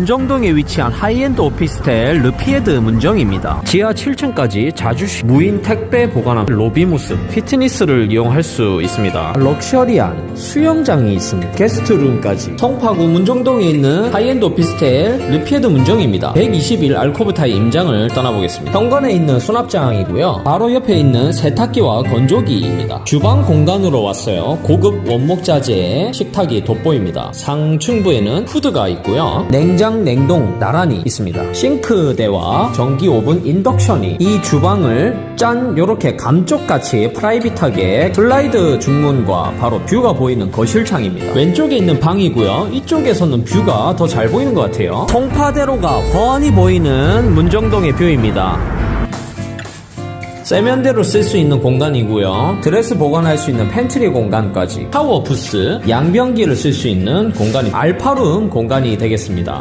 문정동에 위치한 하이엔드 오피스텔 르피에드 문정입니다. 지하 7층까지 자주식 무인 택배 보관함 로비 모습 피트니스를 이용할 수 있습니다. 럭셔리한 수영장이 있습니다. 게스트룸까지 성파구 문정동에 있는 하이엔드 오피스텔 르피에드 문정입니다. 121 알코브타의 임장을 떠나보겠습니다. 현관에 있는 수납장이고요. 바로 옆에 있는 세탁기와 건조기입니다. 주방 공간으로 왔어요. 고급 원목 자재의 식탁이 돋보입니다. 상층부에는 후드가 있고요. 냉장, 냉동 나란히 있습니다. 싱크대와 전기 오븐 인덕션이 이 주방을 짠 요렇게 감쪽같이 프라이빗하게 슬라이드 중문과 바로 뷰가 보이는 거실창입니다. 왼쪽에 있는 방이고요. 이쪽에서는 뷰가 더 잘 보이는 것 같아요. 통파대로가 훤히 보이는 문정동의 뷰입니다. 세면대로 쓸 수 있는 공간이고요. 드레스 보관할 수 있는 팬트리 공간까지 샤워 부스, 양변기를 쓸 수 있는 공간이 알파룸 공간이 되겠습니다.